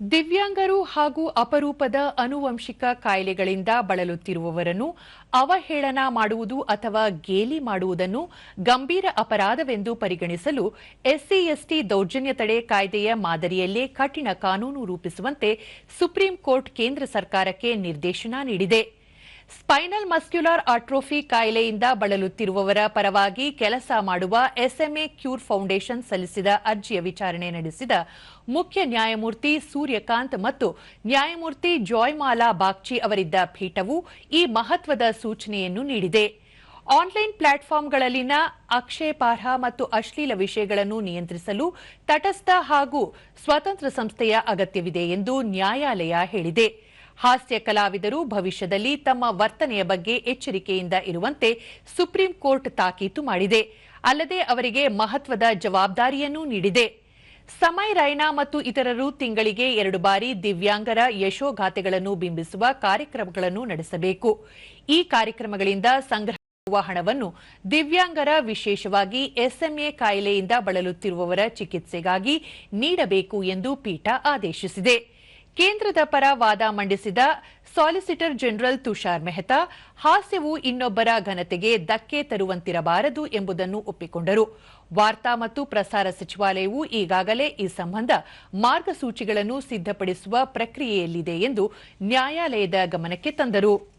ದಿವ್ಯಾಂಗರು ಹಾಗೂ ಅಪರೂಪದ ಅನುವಂಶಿಕ ಕಾಯಿಲೆಗಳಿಂದ ಬಳಲುತ್ತಿರುವವರನ್ನು ಅವಹೇಳನ ಮಾಡುವುದು ಅಥವಾ ಗೇಲಿ ಮಾಡುವುದನ್ನು ಗಂಭೀರ ಅಪರಾಧವೆಂದು ಪರಿಗಣಿಸಲು ಎಸ್ಸಿ, ಎಸ್ಟಿ ದೌರ್ಜನ್ಯ ತಡೆ ಕಾಯ್ದೆಯ ಮಾದರಿಯಲ್ಲೇ ಕಠಿಣ ಕಾನೂನು ರೂಪಿಸುವಂತೆ ಸುಪ್ರೀಂ ಕೋರ್ಟ್ ಕೇಂದ್ರ ಸರ್ಕಾರಕ್ಕೆ ನಿರ್ದೇಶನ ನೀಡಿದೆ. ಸ್ಪೈನಲ್ ಮಸ್ಕ್ಯುಲರ್ ಆಟ್ರೋಫಿ ಕಾಯಿಲೆಯಿಂದ ಬಳಲುತ್ತಿರುವವರ ಪರವಾಗಿ ಕೆಲಸ ಮಾಡುವ ಎಸ್ಎಂಎ ಕ್ಯೂರ್ ಫೌಂಡೇಶನ್ ಸಲ್ಲಿಸಿದ ಅರ್ಜಿಯ ವಿಚಾರಣೆ ನಡೆಸಿದ ಮುಖ್ಯ ನ್ಯಾಯಮೂರ್ತಿ ಸೂರ್ಯಕಾಂತ್ ಮತ್ತು ನ್ಯಾಯಮೂರ್ತಿ ಜಾಯ್ಮಾಲಾ ಬಾಗ್ಚಿ ಅವರಿದ್ದ ಪೀಠವು ಈ ಮಹತ್ವದ ಸೂಚನೆಯನ್ನು ನೀಡಿದೆ. ಆನ್ಲೈನ್ ಪ್ಲಾಟ್ಫಾರ್ಮ್ಗಳಲ್ಲಿನ ಆಕ್ಷೇಪಾರ್ಹ ಮತ್ತು ಅಶ್ಲೀಲ ವಿಷಯಗಳನ್ನು ನಿಯಂತ್ರಿಸಲು ತಟಸ್ಥ ಹಾಗೂ ಸ್ವತಂತ್ರ ಸಂಸ್ಥೆಯ ಅಗತ್ಯವಿದೆ ಎಂದು ನ್ಯಾಯಾಲಯ ಹೇಳಿದೆ. ಹಾಸ್ಯ ಕಲಾವಿದರು ಭವಿಷ್ಯದಲ್ಲಿ ತಮ್ಮ ವರ್ತನೆಯ ಬಗ್ಗೆ ಎಚ್ಚರಿಕೆಯಿಂದ ಇರುವಂತೆ ಸುಪ್ರೀಂ ಕೋರ್ಟ್ ತಾಕೀತು ಮಾಡಿದೆ. ಅಲ್ಲದೆ ಅವರಿಗೆ ಮಹತ್ವದ ಜವಾಬ್ದಾರಿಯನ್ನೂ ನೀಡಿದೆ. ಸಮಯ್ ರೈನಾ ಮತ್ತು ಇತರರು ತಿಂಗಳಿಗೆ ಎರಡು ಬಾರಿ ದಿವ್ಯಾಂಗರ ಯಶೋಗಾಥೆಗಳನ್ನು ಬಿಂಬಿಸುವ ಕಾರ್ಯಕ್ರಮಗಳನ್ನು ನಡೆಸಬೇಕು. ಈ ಕಾರ್ಯಕ್ರಮಗಳಿಂದ ಸಂಗ್ರಹಿಸುವ ಹಣವನ್ನು ದಿವ್ಯಾಂಗರ ವಿಶೇಷವಾಗಿ ಎಸ್ಎಂಎ ಕಾಯಿಲೆಯಿಂದ ಬಳಲುತ್ತಿರುವವರ ಚಿಕಿತ್ಸೆಗಾಗಿ ನೀಡಬೇಕು ಎಂದು ಪೀಠ ಆದೇಶಿಸಿದೆ. ಕೇಂದ್ರದ ಪರ ವಾದ ಮಂಡಿಸಿದ ಸಾಲಿಸಿಟರ್ ಜನರಲ್ ತುಷಾರ್ ಮೆಹ್ತಾ, ಹಾಸ್ಯವು ಇನ್ನೊಬ್ಬರ ಘನತೆಗೆ ಧಕ್ಕೆ ತರುವಂತಿರಬಾರದು ಎಂಬುದನ್ನು ಒಪ್ಪಿಕೊಂಡರು. ವಾರ್ತಾ ಮತ್ತು ಪ್ರಸಾರ ಸಚಿವಾಲಯವು ಈಗಾಗಲೇ ಈ ಸಂಬಂಧ ಮಾರ್ಗಸೂಚಿಗಳನ್ನು ಸಿದ್ಧಪಡಿಸುವ ಪ್ರಕ್ರಿಯೆಯಲ್ಲಿದೆ ಎಂದು ನ್ಯಾಯಾಲಯದ ಗಮನಕ್ಕೆ ತಂದರು.